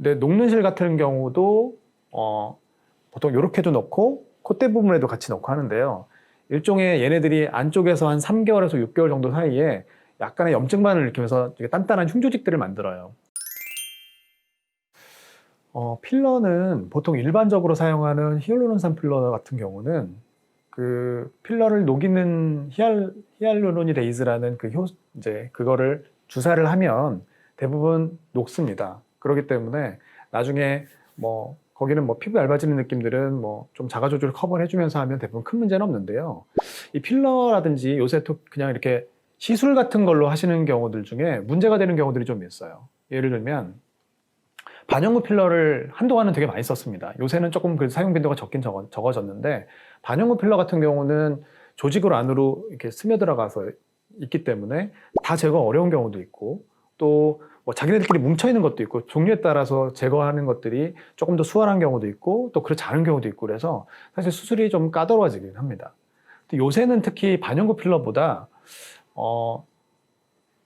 근데 녹는 실 같은 경우도 어, 보통 이렇게도 넣고 콧대 부분에도 같이 넣고 하는데요. 일종의 얘네들이 안쪽에서 한 3개월에서 6개월 정도 사이에 약간의 염증반을 일으키면서 단단한 흉조직들을 만들어요. 어, 필러는 보통 일반적으로 사용하는 히알루론산 필러 같은 경우는 그 필러를 녹이는 히알, 히알루로니데이즈라는 그 효, 이제 그거를 주사를 하면 대부분 녹습니다. 그렇기 때문에 나중에 뭐 거기는 뭐 피부 얇아지는 느낌들은 뭐 좀 자가 조절 커버를 해주면서 하면 대부분 큰 문제는 없는데요. 이 필러라든지 요새 또 그냥 이렇게 시술 같은 걸로 하시는 경우들 중에 문제가 되는 경우들이 좀 있어요. 예를 들면 반영구 필러를 한동안은 되게 많이 썼습니다. 요새는 조금 그 사용 빈도가 적긴 적어, 적어졌는데 반영구 필러 같은 경우는 조직으로 안으로 이렇게 스며들어가서 있기 때문에 다 제거 어려운 경우도 있고 또 뭐 자기네들끼리 뭉쳐 있는 것도 있고 종류에 따라서 제거하는 것들이 조금 더 수월한 경우도 있고 또 그렇지 않은 경우도 있고 그래서 사실 수술이 좀 까다로워지긴 합니다. 요새는 특히 반영구 필러보다 어,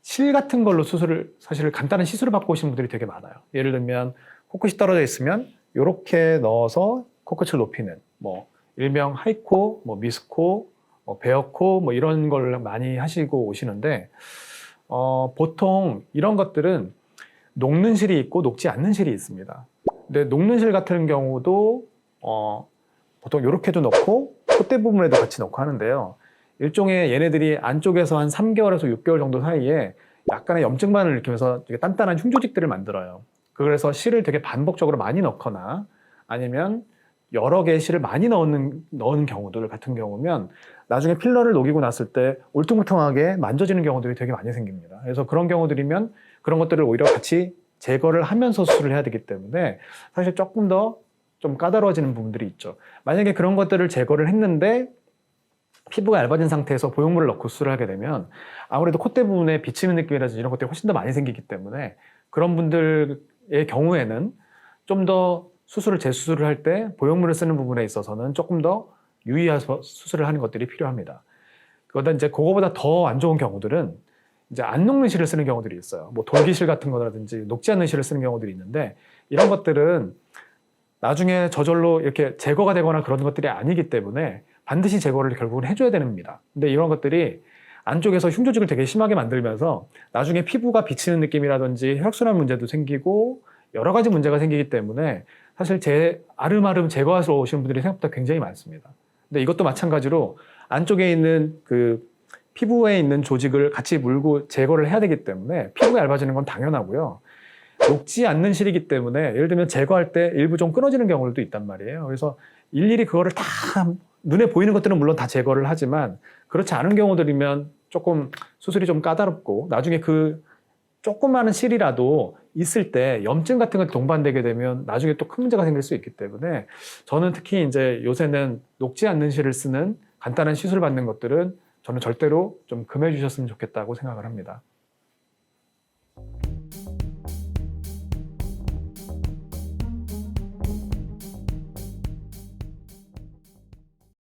실 같은 걸로 수술을 사실 간단한 시술을 받고 오신 분들이 되게 많아요. 예를 들면 코끝이 떨어져 있으면 이렇게 넣어서 코끝을 높이는 뭐 일명 하이코, 뭐 미스코, 뭐 베어코 뭐 이런 걸 많이 하시고 오시는데 어, 보통 이런 것들은 녹는 실이 있고 녹지 않는 실이 있습니다. 근데 녹는 실 같은 경우도 어, 보통 이렇게도 넣고 콧대 부분에도 같이 넣고 하는데요. 일종의 얘네들이 안쪽에서 한 3개월에서 6개월 정도 사이에 약간의 염증반을 일으키면서 되게 단단한 흉조직들을 만들어요. 그래서 실을 되게 반복적으로 많이 넣거나 아니면 여러 개의 실을 많이 넣는, 넣는 경우들 같은 경우면 나중에 필러를 녹이고 났을 때 울퉁불퉁하게 만져지는 경우들이 되게 많이 생깁니다. 그래서 그런 경우들이면 그런 것들을 오히려 같이 제거를 하면서 수술을 해야 되기 때문에 사실 조금 더 좀 까다로워지는 부분들이 있죠. 만약에 그런 것들을 제거를 했는데 피부가 얇아진 상태에서 보형물을 넣고 수술을 하게 되면 아무래도 콧대 부분에 비치는 느낌이라든지 이런 것들이 훨씬 더 많이 생기기 때문에 그런 분들의 경우에는 좀더 수술을 재수술을 할 때 보형물을 쓰는 부분에 있어서는 조금 더 유의해서 수술을 하는 것들이 필요합니다. 그보다 이제 그거보다 더 안 좋은 경우들은 이제 안 녹는 실을 쓰는 경우들이 있어요. 뭐 돌기실 같은 거라든지 녹지 않는 실을 쓰는 경우들이 있는데 이런 것들은 나중에 저절로 이렇게 제거가 되거나 그런 것들이 아니기 때문에 반드시 제거를 결국은 해줘야 됩니다. 근데 이런 것들이 안쪽에서 흉조직을 되게 심하게 만들면서 나중에 피부가 비치는 느낌이라든지 혈액순환 문제도 생기고 여러 가지 문제가 생기기 때문에 사실 제 아름아름 제거하러 오시는 분들이 생각보다 굉장히 많습니다. 근데 이것도 마찬가지로 안쪽에 있는 그 피부에 있는 조직을 같이 물고 제거를 해야 되기 때문에 피부가 얇아지는 건 당연하고요. 녹지 않는 실이기 때문에 예를 들면 제거할 때 일부 좀 끊어지는 경우들도 있단 말이에요. 그래서 일일이 그거를 다 눈에 보이는 것들은 물론 다 제거를 하지만 그렇지 않은 경우들이면 조금 수술이 좀 까다롭고 나중에 그 조그마한 실이라도 있을 때 염증 같은 것 동반되게 되면 나중에 또 큰 문제가 생길 수 있기 때문에 저는 특히 이제 요새는 녹지 않는 실을 쓰는 간단한 시술 받는 것들은 저는 절대로 좀 금해 주셨으면 좋겠다고 생각을 합니다.